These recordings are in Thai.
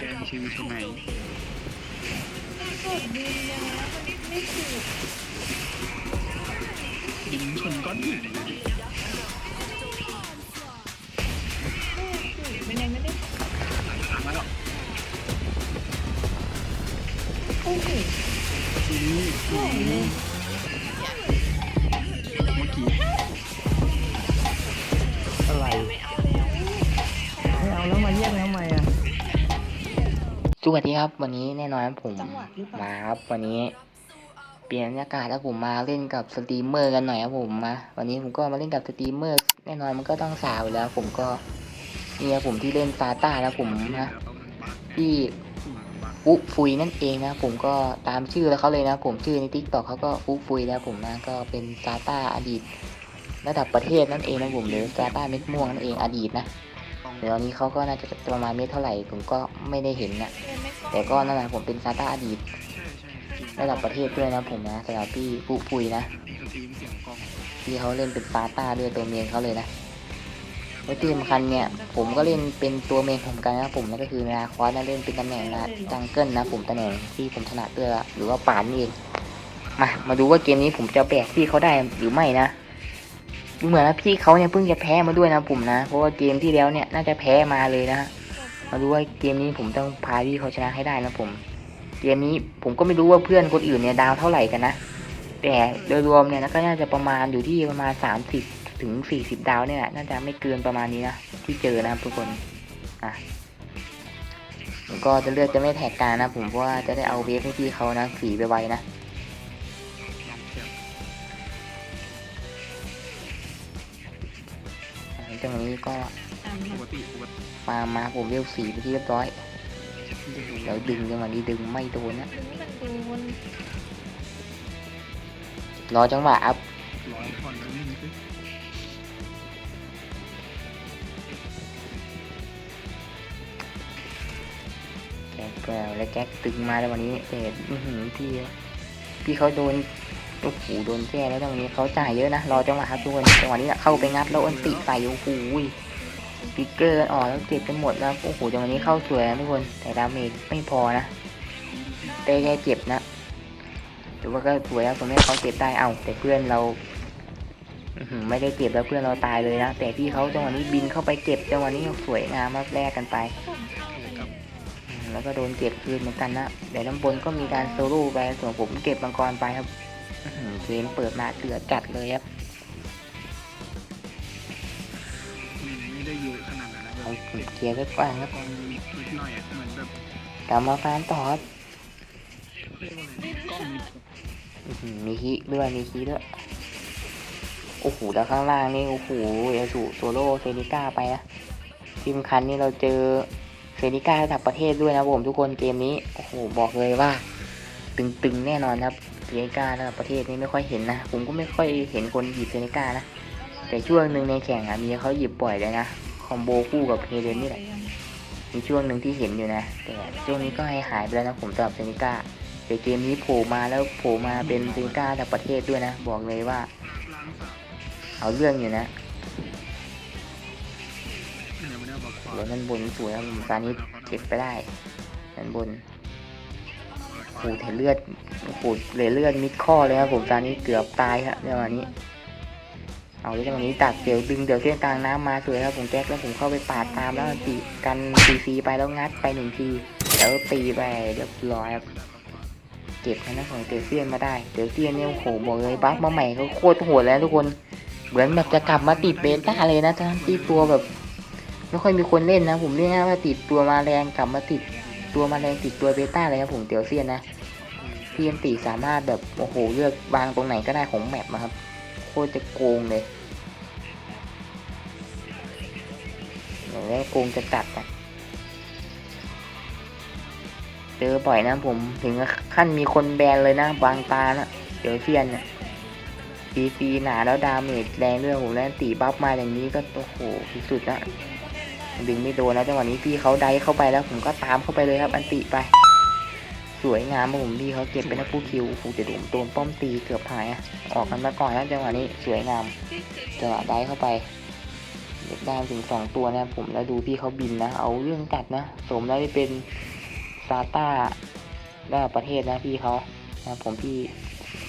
แกงชื่อใช่ไหมกดบินยังไงนะมันไม่ถูกดินชนก้อนหินไม่ถูกมันยังไม่ได้ถามมาหรอกโอ้โหทีนี้โอ้โหเมื่ สวัสดีครับวันนี้แน่นอนครับผมจังหวะหรือเปล่ามาครับวันนี้ เปลี่ยนบรรยากาศแล้วผมมาเล่นกับสตรีมเมอร์กันหน่อยครับผมมาวันนี้ผมก็มาเล่นกับสตรีมเมอร์ แน่นอนมันก็ต้องสาวอยู่แล้ว ผมก็เนี่ยผมที่เล่นซาต้านะผมนะที่ฟุฟุยนั่นเองนะผมก็ตามชื่อแล้วเขาเลยนะ ผมชื่อในทิกตอกเขาก็ฟุฟุยแล้วผมนะก็เป็นซาต้าอดีต ระดับประเทศนั่นเองนะผมหรือซาต้าเม็ดม่วงนั่นเองอดีตนะ เดี๋ยวนี้เขาก็น่าจะประมาณเม็ดเท่าไหร่ผมก็ไม่ได้เห็นนะเดินไม่กล้องแต่ก็นั่นแหละผมเป็นซาต้าอดีตระดับประเทศด้วยนะผมนะสำหรับพี่ปุปุยนะสตรีมเสียงกล้องพี่เขาเล่นเป็นซาต้าด้วยตัวเมนเขาเลยนะแล้วที่สำคัญเนี่ย ผมก็เล่นเป็นตัวเมนผมกันนะผมนั่นก็คือนาคอสนะเล่นเป็นตำแหน่งนะจังเกิลนะผมตำแหน่งที่ผมถนัดด้วยละหรือว่าป่านนี่เองมามาดูว่าเกมนี้ผมจะแบกพี่เขาได้หรือไม่นะ ดูเหมือนว่าพี่เขาเนี่ยเพิ่งจะแพ้มาด้วยนะผมนะ เพราะว่าเกมที่แล้วเนี่ยน่าจะแพ้มาเลยนะมาดูว่าเกมนี้ผมต้องพาพี่เขาชนะให้ได้นะผม เกมนี้ผมก็ไม่รู้ว่าเพื่อนคนอื่นเนี่ยดาวเท่าไหร่กันนะ แต่โดยรวมเนี่ยก็น่าจะประมาณอยู่ที่ประมาณสามสิบถึงสี่สิบดาวเนี่ยน่าจะไม่เกินประมาณนี้นะที่เจอนะทุกคนอะก็จะเลือกจะไม่แท็กการนะผมเพราะว่าจะได้เอาเวฟให้พี่เขานะสีไปไวนะ อะจังนี้ก็ตามปากติปกติมามาผมเวลสีไปที่เรียบร้อยเดี๋ยวดึงจังหวะนี้ดึงไม่โดนนะนโดนรอจังหวะอัพร้อยคนแล้วนี่สิแก๊กแปลวและแก๊กตึงมาแล้ววันนี้แต่อื้อหือพี่พี่เขาโดน โอ้โหโดนแก้แล้วตรงนี้เขาจ่ายเยอะนะ รอจังหวะครับทุกคนจังหวะนี้นะเข้าไปงัดแล้วอันติใส่โอ้โหปิกเกอร์ออกแล้วเจ็บกันหมดแล้วโอ้โหจังหวะนี้เข้าสวยนะทุกคนแต่ดาเมจไม่พอนะเต้แค่เจ็บนะถือว่าก็สวยแล้วผมให้เขาเจ็บได้เอาแต่เพื่อนเราไม่ได้เจ็บแล้วเพื่อนเราตายเลยนะ แต่พี่เขาจังหวะนี้บินเข้าไปเก็บจังหวะนี้สวยงามมากแลกกันไป แล้วก็โดนเก็บคืนเหมือนกันนะเดี๋ยวน้ำบนก็มีการโซโล่ไปส่วนผมเก็บมังกรไปครับ เกมเปิดมาเดือดจัดเลยครับไม่ได้เยอะขนาดนั้นนะแบเอาบผมเคลียร์ไว้ก่อนครับกล้องนิดหน่อยอะเหมือนแบบกลับมาฟานต่อครับเรียกว่าอะไรกล้องมีอื้อหือมีฮีด้วยมีฮีด้วย โอ้โหแล้วข้างล่างนี่โอ้โหเอลสูโซโล่เซนิก้าไปนะทีมคันนี่เราเจอเซนิก้าระดับประเทศด้วยนะผมทุกคนเกมนี้ โอ้โห บอกเลยว่า ตึงๆแน่นอนครับ เซนิก้าระดับประเทศนี่ไม่ค่อยเห็นนะ ผมก็ไม่ค่อยเห็นคนหยิบเซนิก้านะ แต่ช่วงหนึ่งในแข่งอะมีเขาหยิบปล่อยเลยนะ คอมโบคู่กับเฮเลนนี่แหละ มีช่วงหนึ่งที่เห็นอยู่นะ แต่ช่วงนี้ก็ให้หายไปแล้วนะผมสำหรับเซนิก้าแต่เกมนี้โผล่มาแล้วโผล่มาเป็นเซนิก้าระดับประเทศด้วยนะ บอกเลยว่า เอาเรื่องอยู่นะยังไม่ได้บอนั่นบนสวยนะผมซานิเก็บไปได้นั่นบน โอ้โหแต่เลือดโอ้โหเลือเลือดมิดข้อเลยครับผมซานิสเกือบตายครับในวันนี้ เอาแล้วจังหวะนี้ตัดเดี๋ยวดึงเดี๋ยวเส้นกลางน้ำมาสวยครับผมแก๊กแล้วผมเข้าไปปาดตามแล้วตีกันซีซีไปแล้วงัดไปหนึ่งทีแล้วตีไปเรียบร้อยครับเก็บทางด้านของเตเซียนมาได้เตเซียนเนี่ยโหบอกเลยบัฟมาใหม่เขาโคตรโหดแล้วทุกคนเหมือนแบบจะกลับมาติดเบต้าเลยนะทั้งที่ตัวแบบ ไม่ค่อยมีคนเล่นนะ ผมเรียกง่ายว่าติดตัวมาแรงกลับมาติด ตัวมาแรงติดตัวเบต้าเลยครับผมเตียวเซียนนะพี่ยันตีสามารถแบบโอ้โหเลือกวางตรงไหนก็ได้ของแมปนะครับ โคตรจะโกงเลยเดี๋ยวแล้วโกงจะตัดอะเจอบ่อยนะผมถึงขั้นมีคนแบนเลยนะบางตานะเดี๋ยวเซียนเนี่ยฟีฟีหนาแล้วดาเมจแรงด้วยผมแล้วตีบัฟมาอย่างนี้ก็โอ้โหสุดๆนะ ดึงไม่โดนแล้วจังหวะนี้พี่เขาได้เข้าไปแล้วผมก็ตามเข้าไปเลยครับ อันติไป สวยงามผมพี่เขาเก็บเป็นนักผู้คิวฟูจะโดนโดนป้อมตีเกือบหายอะออกกันมาก่อนแล้วจังหวะนี้สวยงามจังหวะได้เข้าไปได้ถึงสองตัวนะผมแล้วดูพี่เขาบินนะ เอาเรื่องกัดนะสมแล้วที่เป็นซาต้าระดับประเทศนะพี่เขานะผมพี่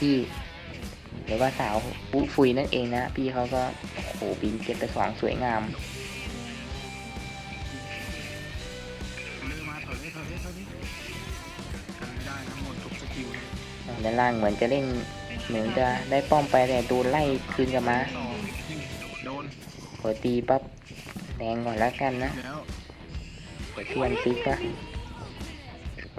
พี่หรือว่าสาวปุฟุยนั่นเองนะ พี่เขาก็โอ้โหบินเก็บไปสองสวยงาม อยเลยถอยเลยถอยเลยกันไม่ได้นะหมดทุกสกิลเลยด้านล่างเหมือนจะเล่นเหมือนจะได้ป้อมไปแต่โดนไล่คืนกลับมาสองโดนหัวตีปั๊บแรงก่อนแล้วกันนะแล้วเดี๋ยวเพื่อนติ๊กนะ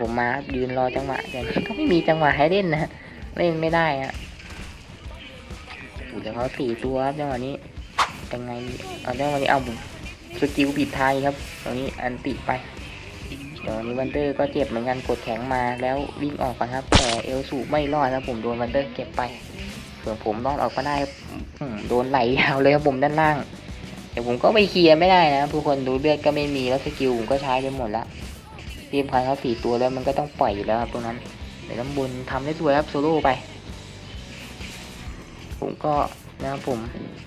ผมมาครับยืนรอจังหวะแต่ก็ไม่มีจังหวะให้เล่นนะเล่นไม่ได้อะอ้โหเดี๋ยวเขาสี่ตัวครับจังหวะนี้ยังไงเอาจังหวะนี้เอาผมสกิลปิดท้ายครับตรงนี้อันติไป เดี๋ยวนี้วันเดอร์ก็เจ็บเหมือนกันกดแข็งมาแล้ววิ่งออกก่อนครับ แต่เอลสูไม่รอดครับผมโดนวันเดอร์เก็บไป ส่วนผมรอดออกก็ได้โดนไหลยาวเลยครับผมด้านล่างแต่ผมก็ไปเคลียร์ไม่ได้นะทุกคนดูเลือดก็ไม่มีแล้วสกิลผมก็ใช้ไปหมดละทีมพันเขาสี่ตัวแล้วมันก็ต้องปล่อยอยู่แล้วครับตรงนั้นเดี๋ยวน้ำบุญทำได้สวยครับโซโล่ไป ผมก็นะครับผม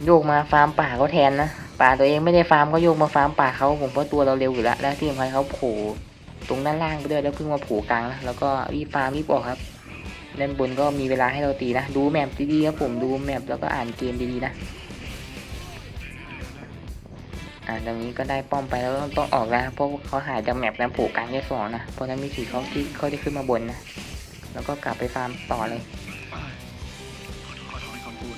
โยกมาฟาร์มป่าเขาแทนนะป่าตัวเองไม่ได้ฟาร์มก็โยกมาฟาร์มป่าเขาผมเพราะตัวเราเร็วอยู่แล้วแล้วทีมพันเขาโผล่ ตรงด้านล่างไปด้วยแล้วเพิ่งมาผล่กลางนะแล้วก็รีบฟาร์มรีบออกครับด้านบนก็มีเวลาให้เราตีนะ ดูแมปดีๆครับผมดูแมปแล้วก็อ่านเกมดีๆนะอ่าตรงนี้ก็ได้ป้อมไปแล้วต้องออกแล้วเพราะเขาหายจากแมปแล้วผล่กลางแค่สองนะเพราะนั้นมีสีเขาที่เขาจะขึ้นมาบนนะแล้วก็กลับไปฟาร์มต่อเลยขอถอนคำพูด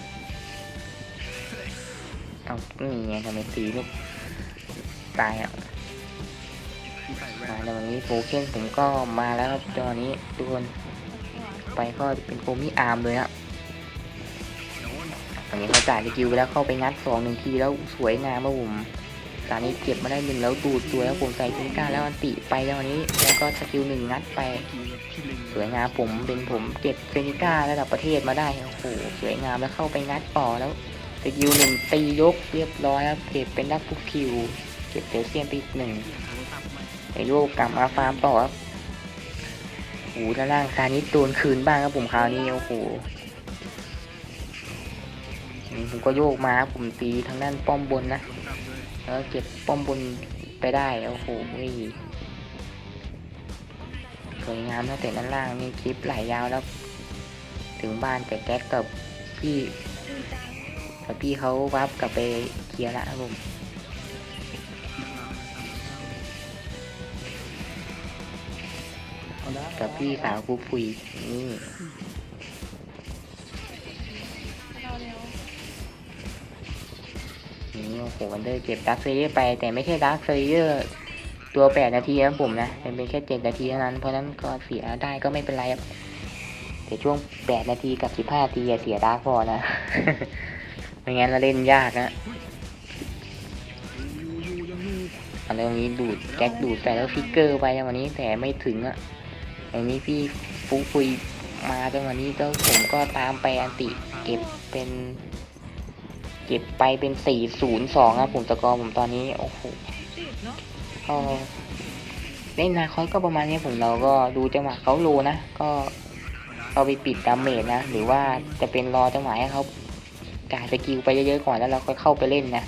เอานี่ไงทำไมตีลูกตายอะ มาในวันนี้โฟเคนผมก็มาแล้วครับตอนนี้ทุกคนไปก็เป็นโฟมี่อาร์มเลยนะโดนอันนี้เขาจ่ายสกิลไปแล้วเข้าไปงัดสองหนึ่งทีแล้วสวยงามมากผมตอนนี้เก็บมาได้หนึ่งแล้วดูดตัวแล้วผมใส่ทิ้งก้าแล้วอันติไปแล้ววันนี้แล้วก็สกิลหนึ่งงัดไป สวยงามผมเป็นผมเก็บเซนิก้าระดับประเทศมาได้โอ้โหสวยงามแล้วเข้าไปงัดต่อแล้วสกิลหนึ่งตียกเรียบร้อยครับเก็บเป็นดับทุกคิว เก็บเซลเซียนไปอีกหนึ่ง ไม่ไปโยกกลับมาฟาร์มต่อครับโอ้หด้านล่างซานิสโดนคืนบ้างครับผมคราวนี้โอ้โหผมก็โยกมาครับผมตีทางด้านป้อมบนนะแล้วเก็บป้อมบนไปได้โอ้โหสวยงามตั้งแต่ด้านล่างนี่คลิปไหลยาวแล้ว ถึงบ้านแต่แก๊กกับพี่กับพี่เขาวับกลับไปเคลียร์ละครับผม กับพี่สาวกูปุยนี่นี่โอ้โหวันเดอร์เก็บดักเซเยอร์ไป แต่ไม่ใช่ดักเซเยอร์ตัวแปดนาทีนะผมนะเป็นเป็นแค่เจ็ดนาทีเท่านั้น เพราะนั้นก็เสียได้ก็ไม่เป็นไรครับแต่ช่วงแปดนาทีกับสิบห้านาทีเสียดักพอนะ ไม่งั้นเราเล่นยากนะอันนี้ตรงนี้ดูดแก๊กดูดใส่แล้วฟิกเกอร์ไปจังวันนี้แต่ไม่ถึงอะ อันนี้พี่ฟุกฟุยมาจังหวันนี้ก็ผมก็ตามไปอันติเก็บเป็น เก็บไปเป็นสี่ศูนย์สองครับผมสกอร์ผมตอนนี้โอ้โหเนาะก็เล่นนาคอยก็ประมาณนี้ผมเราก็ดูจังหวะเขาโลนะ ก็เอาไปปิดดาเมจนะ หรือว่าจะเป็นรอจังหวะให้เขาจ่ายสกิลไปเยอะๆก่อนแล้วเราค่อยเข้าไปเล่นนะ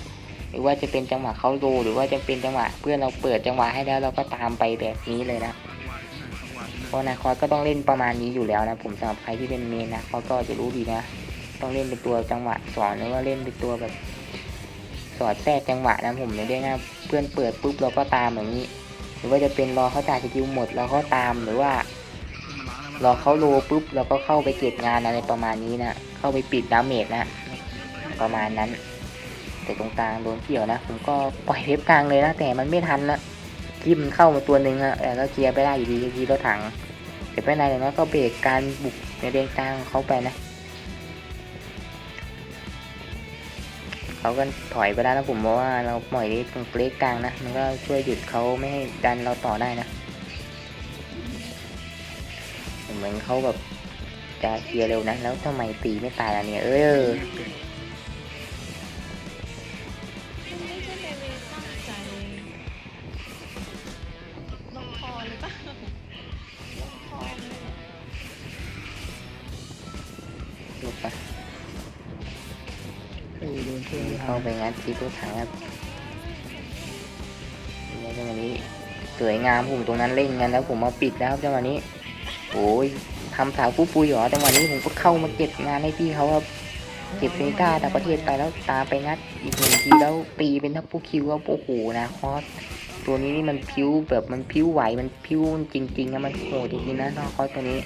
หรือว่าจะเป็นจังหวะเขาโลหรือว่าจะเป็นจังหวะเพื่อนเราเปิดจังหวะให้แล้วเราก็ตามไปแบบนี้เลยนะ ราะนาคอยก็ต้องเล่นประมาณนี้อยู่แล้วนะผมสำหรับใครที่เป็นเมนนะเขาก็จะรู้ดีนะ ต้องเล่นเป็นตัวจังหวะสอนหรือว่าเล่นเป็นตัวแบบ สอดแทรกจังหวะนะผมเลยได้นะเพื่อนเปิดปุ๊บเราก็ตามอย่างนี้ หรือว่าจะเป็นรอเขาจ่ายสกิลหมดเราก็ตามหรือว่ารอเขาโลปุ๊บเราก็เข้าไปเก็บงานอะไรประมาณนี้นะเข้าไปปิดดาเมจนะประมาณนั้น แต่ตรงกลางโดนเกี่ยวนะ ผมก็ปล่อยเว็บกลางเลยนะแต่มันไม่ทันละ คลิมันเข้ามาตัวหนึ่งอะแต่ก็เคลียร์ไปได้อยู่ดีทีรถถังแต่ไม่เป็นไรเลยนะก็เบรกการบุกในเลนกลางเขาไปนะเขาก็ถอยไปได้นะผมเพราะว่าเราปล่อยตรงเปลกกลางนะมันก็ช่วยหยุดเขาไม่ให้ดันเราต่อได้นะเหมือนเขาแบบจะเคลียร์เร็วนะแล้วทำไมตีไม่ตายล่ะเนี่ยเออ เออโดนเพื่อนเข้าไปงัดที่ตู้ถังครับแล้วก็วันนี้สวยงามผมตรงนั้นเล่นกันแล้วผมมาปิดแล้วครับจังหวะนี้โอ้ยทำสาวผู้ปุยหรอจังหวะนี้ผมก็เข้ามาเก็บงานให้พี่เขาครับเก็บเซนิก้าต่างประเทศไปแล้วตามไปงัดอีกหนึ่งทีแล้วตีเป็นทัพผู้คิวครับโอ้โหนะคอสตัวนี้นี่มันพิ้วแบบมันพิ้วไหวมันพิ้วจริงๆนะมันโหดจริงๆนะนะคอสตัวนี้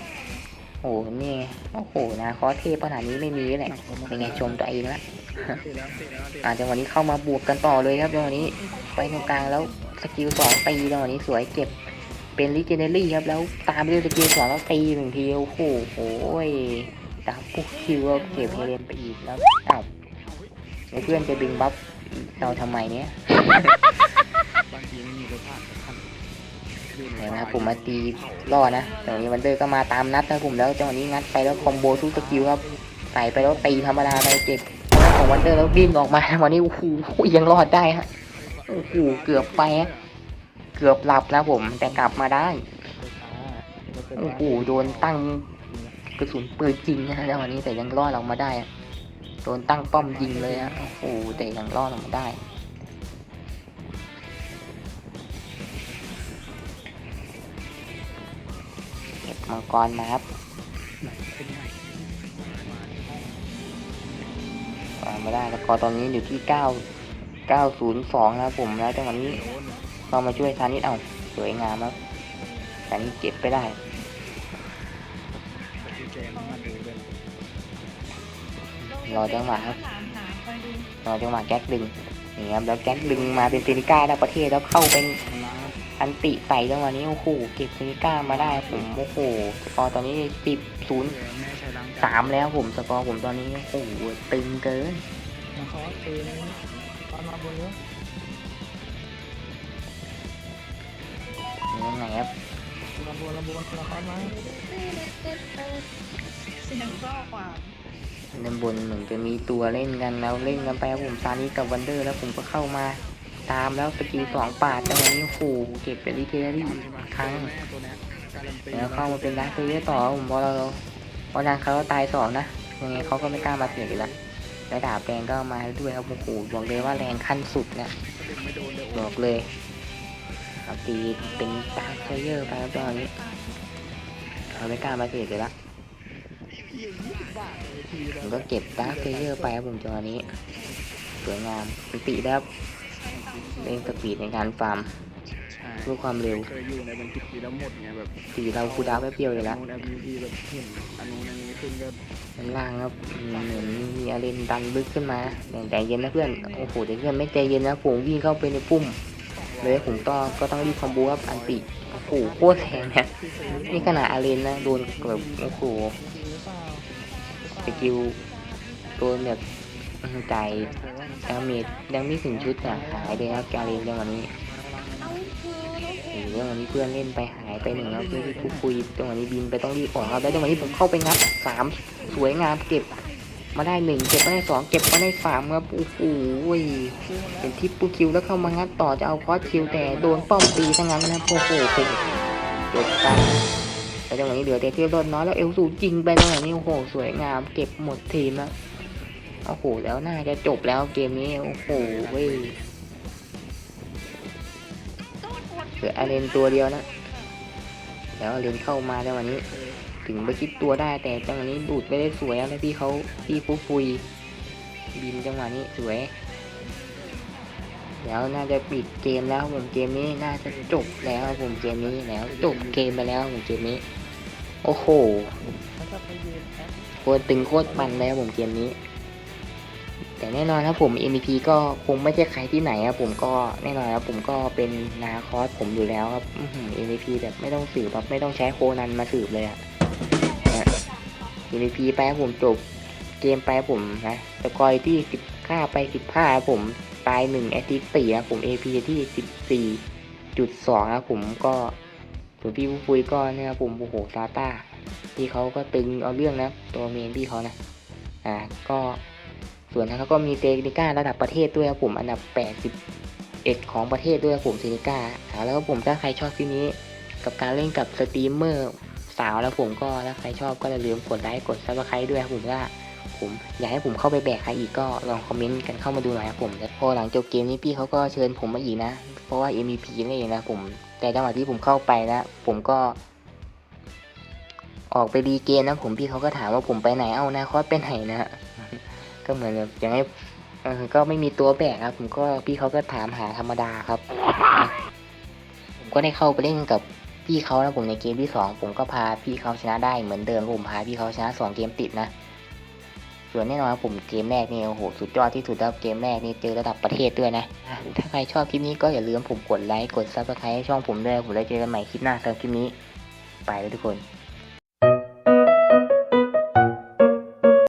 โอ้โหนี่ไงโอ้โหนะคอสเทพขนาดนี้ไม่มีแหละเป็นไงชมตัวเองละ จแล้วเสร็จแล้วเสร็จอ่าจังหวะนี้เข้ามาบวกกันต่อเลยครับจังหวะนี้ไปตรงกลางแล้วสกิลสองตีจังหวะนี้สวยเก็บเป็นลิเจเนอรี่ครับแล้วตามไปด้วยสกิลสองแล้วตีหนึ่งทีโอ้โหโอ้ยดับปุ๊บคิวเก็บเฮเลนไปอีกแล้วอ้าวเพื่อนจะดึงบัฟเราทำไมเนี้ยบางทีไม่มีรถผ่านคันอยู่ในเดี๋ยวะผมมาตีล่อนะจังหวะนี้วันเดอร์ก็มาตามนัดนะผมแล้วจังหวะนี้งัดไปแล้วคอมโบทุกสกิลครับใส่ไปแล้วตีธรรมดาไปเก็บ ของวันเดอร์แล้ววิ่งออกมาวันนี้โอ้โหยังรอดได้ฮะโอ้โหเกือบไปฮะเกือบหลับนะผม แต่กลับมาได้โอ้โหโดนตั้งกระสุนปืนจริงนะฮะจังหวะนี้แต่ยังรอดออกมาได้โดนตั้งป้อมยิงเลยฮะโอ้โหแต่ยังรอดออกมาได้เก็บมังกรมาครับางไม่ได้แล้วก็ตอนนี้อยู่ที่เก้าเก้าศูนย์สองนะครับผมแล้วจังหวะนี้โดนก็มาช่วยซานิดเอาสวยงามครับซานิดเก็บไปได้รอจังหวะครับรอจังหวะแก๊กดึงนี่ครับแล้วแก๊กดึงมาเป็นเซนิก้าได้ประเทศแล้วเข้าเป็นอันติใส่จังหวะนี้โอ้โหเก็บเซนิก้ามาได้ผมโอ้โหสกอร์ตอนนี้สิบศูนย์สามแล้วผมสกอร์ผมตอนนี้โอ้โหตึงเกิน มาขอตีนะตอนมาบนเนี้ยนี่ยังไงครับลำบนลำบนละครมาเสียงก็ความด้านบนเหมือนจะมีตัวเล่นกันแล้วเล่นกันไปครับผมซานิกับวันเดอร์แล้วผมก็เข้ามาตามแล้วสกิลสองปาดจังหวะนี้โอ้โหเก็บเป็นลิเทอรี่อีกครั้งแล้วเข้ามาเป็นดักเซเยอร์ต่อครับผมเราะเราเพราะนางเขาตายสองนะยังไงเขาก็ไม่กล้ามาเสียอยู่แล้ว แล้วดาบแดงก็มาด้วยครับโอ้โหบอกเลยว่าแรงขั้นสุดนะดึงไม่โดนเลยบอกเลยเอาตีเป็นดักเซเยอร์ไปครับตอนนี้เขาไม่กล้ามาเสียงอยู่แล้วผมก็เก็บดักเซเยอร์ไปครับผมจังหวะนี้สวยงามสติได้ครับเร่งสปีดในการฟาร์ม เพื่อความเร็ว เคยอยู่ในบันทึกทีแล้วหมดไงแบบสีเราคูลดาวน์แป๊บเดียวเลยละโน้น MVP แบบเห็นอันนู้นอันนี้ขึ้นก็ด้านล่างครับอืมเหมือนมีอาเรนดันลึกขึ้นมาแต่ใจเย็นนะเพื่อนโอ้โหแต่เพื่อนไม่ใจเย็นนะผมวิ่งเข้าไปในปุ่มเลยผมต้องก็ต้องรีบคอมโบครับอันติโอ้โหโคตรแรงนะนี่ขนาดอาเรนนะโดนแบบโอ้โหตีหรือเปล่าสกิลโดนแบบอื้อใจดาเมจยังไม่ถึงชุดอะหายเลยครับอาเรนจังหวะนี้เอาคือ น้องเอโอ้โหจังหวนี้เพื่อนเล่นไปหายไปหนึ่งแล้วเพื่อนที่คุยคุยจังหวะนี้บินไปต้องรีบออกครับแล้วจังหวะนี้ผมเข้าไปงัดสามสวยงามเก็บมาได้หนึ่งเก็บมาได้สองเก็บมาได้สามครับโอ้โหเป็นทิปปูคิวแล้วเข้ามางัดต่อจะเอาคอสคิวแต่โดนป้อมตีทั้งนั้นนะโอ้โหจบกันแล้วจังหวะนี้เหลือแต่เทียบรถน้อยแล้วเอลสูจริงไปจังหวะนี้โอ้โหสวยงามเก็บหมดทีมแล้วโอ้โหแล้วน่าจะจบแล้วเกมนี้โอ้โหเว้ย เหลืออาเรนตัวเดียวนะ แล้วอาเรนเข้ามาจังวะนี้ ถึงไปคิดตัวได้แต่จังหวะนี้ดูดไม่ได้สวยอะไรพี่เขาพี่ฟุฟุยบินจังหวะนี้สวย แล้วน่าจะปิดเกมแล้วผมเกมนี้น่าจะจบแล้วผมเกมนี้แล้วจบเกมไปแล้วผมเกมนี้ โอ้โหโคตรตึงโคตรมันเลยครับผมเกมนี้ แต่แน่นอนครับผม MVP ก็คงไม่ใช่ใครที่ไหนครับผมก็แน่นอนครับผมก็เป็นนาคอสผมอยู่แล้วครับอื้อหือ MVP แบบไม่ต้องสืบแบบไม่ต้องใช้โคนันมาสืบเลยอะ MVP ไปครับผมจบเกมไปผมนะสกอร์ที่สิบห้าไปสิบห้าครับผมตายหนึ่งแอตติสี่ครับผม AP ที่สิบสี่จุดสองครับผมก็ส่วนพี่ฟูฟุยก็เนี่ยครับผมโอ้โหซาต้าพี่เขาก็ตึงเอาเรื่องนะตัวเมนพี่เขานะอ่าก็ ส่วนนั้นเขาก็มีเซนิก้าระดับประเทศด้วยครับผมอันดับแปดสิบเอ็ดของประเทศด้วยครับผมเซนิก้าแล้วก็ผมถ้าใครชอบคลิปนี้ กับการเล่นกับสตรีมเมอร์สาวแล้วผมก็ถ้าใครชอบก็อย่าลืมกดไลค์กดซับสไครต์ด้วยครับผมว่าผมอยากให้ผมเข้าไปแบกใครอีกก็ลองคอมเมนต์กันเข้ามาดูหน่อยครับผมแล้วพอหลังจบเกมนี้พี่เขาก็เชิญผมมาอีกนะ เพราะว่า MVP นั่นเองนะผมแต่จังหวะที่ผมเข้าไปนะ ผมก็ ออกไปรีเกมนะผมพี่เขาก็ถามว่าผมไปไหนเอานาคอสไปไหนนะฮะ ก็เหมือนแบบอย่างให้ก็ไม่มีตัวแบกครับ ผมก็พี่เขาก็ถามหาธรรมดาครับ ผมก็ได้เข้าไปเล่นกับพี่เขานะผมในเกมที่สองผมก็พาพี่เขาชนะได้เหมือนเดิมผมพาพี่เขาชนะสองเกมติดนะส่วนแน่นอนครับผมเกมแรกนี่โอ้โหสุดยอดที่สุดแล้วเกมแรกนี่เจอระดับประเทศด้วยนะอะถ้าใครชอบคลิปนี้ก็อย่าลืมผมกดไลค์กดซับสไครต์ให้ช่องผมด้วยผมได้เจอกันใหม่คลิปหน้าสำหรับคลิปนี้ ไปแล้วทุกคน